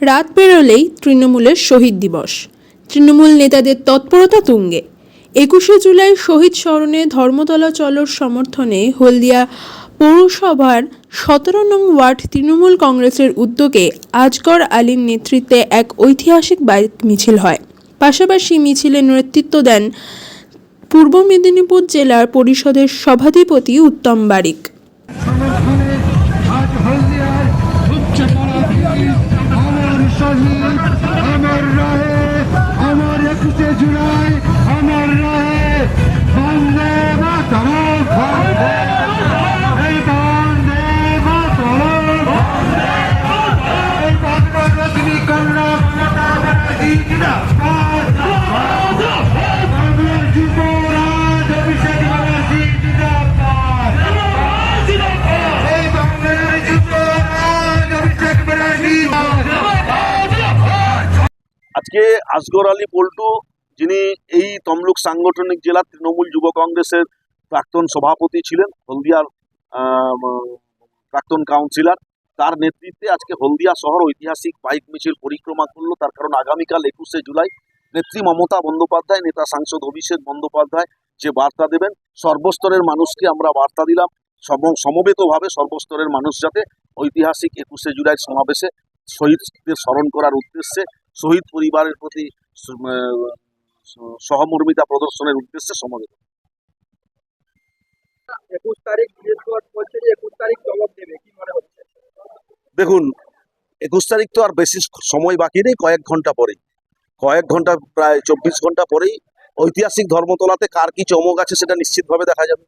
রাত পেরোলেই তৃণমূলের শহীদ দিবস। তৃণমূল নেতাদের তৎপরতা তুঙ্গে। একুশে জুলাই শহীদ স্মরণে ধর্মতলা চলর সমর্থনে হলদিয়া পৌরসভার সতেরো নং ওয়ার্ড তৃণমূল কংগ্রেসের উদ্যোগে আজগর আলীর নেতৃত্বে এক ঐতিহাসিক বাইক মিছিল হয়। পাশাপাশি মিছিলে নেতৃত্ব দেন পূর্ব মেদিনীপুর জেলার পরিষদের সভাধিপতি উত্তম বারিক। শহীদ আমার রাহে আমার একুশে জুলাই আমার রাহে। বন্দে মাতরম এই বন্দে মাতরম। এই আজকে আসগর আলী পল্টু, যিনি এই তমলুক সাংগঠনিক জেলা তৃণমূল যুব কংগ্রেসের প্রাক্তন সভাপতি ছিলেন, হলদিয়ার প্রাক্তন কাউন্সিলর, তার নেতৃত্বে আজকে হলদিয়া শহর ঐতিহাসিক বাইক মিছিল পরিক্রমা করল। তার কারণ আগামীকাল একুশে জুলাই নেত্রী মমতা বন্দ্যোপাধ্যায়, নেতা সাংসদ অভিষেক বন্দ্যোপাধ্যায়, যে বার্তা দেবেন, সর্বস্তরের মানুষকে আমরা বার্তা দিলাম। সম, সমবেতভাবে সর্বস্তরের মানুষ যাতে ঐতিহাসিক একুশে জুলাই সমাবেশে শহীদদের স্মরণ করার উদ্দেশ্যে শহীদ পরিবারের প্রতি সহমর্মিতা প্রদর্শনের উদ্দেশ্যে সমবেত একুশ তারিখ বলছে একুশ তারিখ দেবে কি হচ্ছে? দেখুন একুশ তারিখ তো আর বেশি সময় বাকি নেই কয়েক ঘণ্টা পরেই। কয়েক ঘণ্টা প্রায় চব্বিশ ঘণ্টা পরেই ঐতিহাসিক ধর্মতলাতে কার কি চমক আছে সেটা নিশ্চিতভাবে দেখা যাবে।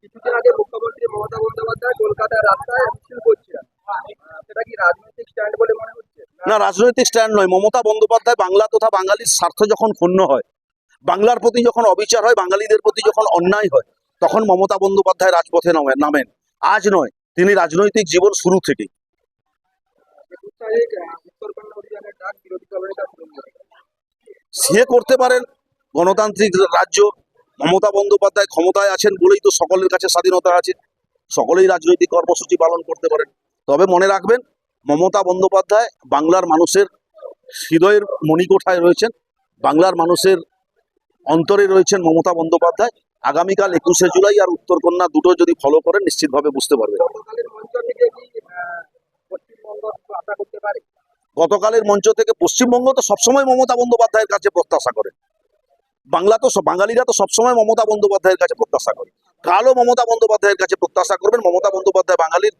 কিছুদিন আগে মুখ্যমন্ত্রী মমতা বন্দ্যোপাধ্যায় কলকাতার রাস্তায় মিছিল করছিলেন আহ, সেটা কি রাজনৈতিক স্ট্যান্ড বলে মনে হচ্ছে না, রাজনৈতিক স্ট্যান্ড নয়। মমতা বন্দ্যোপাধ্যায় বাংলা তথা বাঙালির স্বার্থ যখন ক্ষুণ্ণ হয়, বাংলার প্রতি যখন অবিচার হয়, বাঙালিদের প্রতি যখন অন্যায় হয়, তখন মমতা বন্দ্যোপাধ্যায় রাজপথে নামে- নামেন। আজ নয়, তিনি রাজনৈতিক জীবন শুরু থেকে। সে করতে পারেন গণতান্ত্রিক রাজ্য, মমতা বন্দ্যোপাধ্যায় ক্ষমতায় আছেন বলেই তো সকলের কাছে স্বাধীনতা আছে। সকলেই রাজনৈতিক কর্মসূচি পালন করতে পারেন। তবে মনে রাখবেন মমতা বন্দ্যোপাধ্যায় বাংলার মানুষের হৃদয়ের মণিকোঠায় রয়েছেন? বাংলার মানুষের অন্তরে রয়েছেন মমতা বন্দ্যোপাধ্যায়। আগামীকাল একুশে জুলাই আর উত্তরকন্যা দুটো যদি ফলো করেন, নিশ্চিতভাবে বুঝতে পারবেন। গতকালের মঞ্চ থেকে পশ্চিমবঙ্গ তো সবসময় মমতা বন্দ্যোপাধ্যায়ের কাছে প্রত্যাশা করে। বাংলা তো বাঙালিরা তো সবসময় মমতা বন্দ্যোপাধ্যায়ের কাছে প্রত্যাশা করে। কালও মমতা বন্দ্যোপাধ্যায়ের কাছে প্রত্যাশা করবেন। মমতা বন্দ্যোপাধ্যায় বাঙালির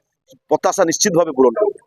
প্রত্যাশা নিশ্চিতভাবে পূরণ করবে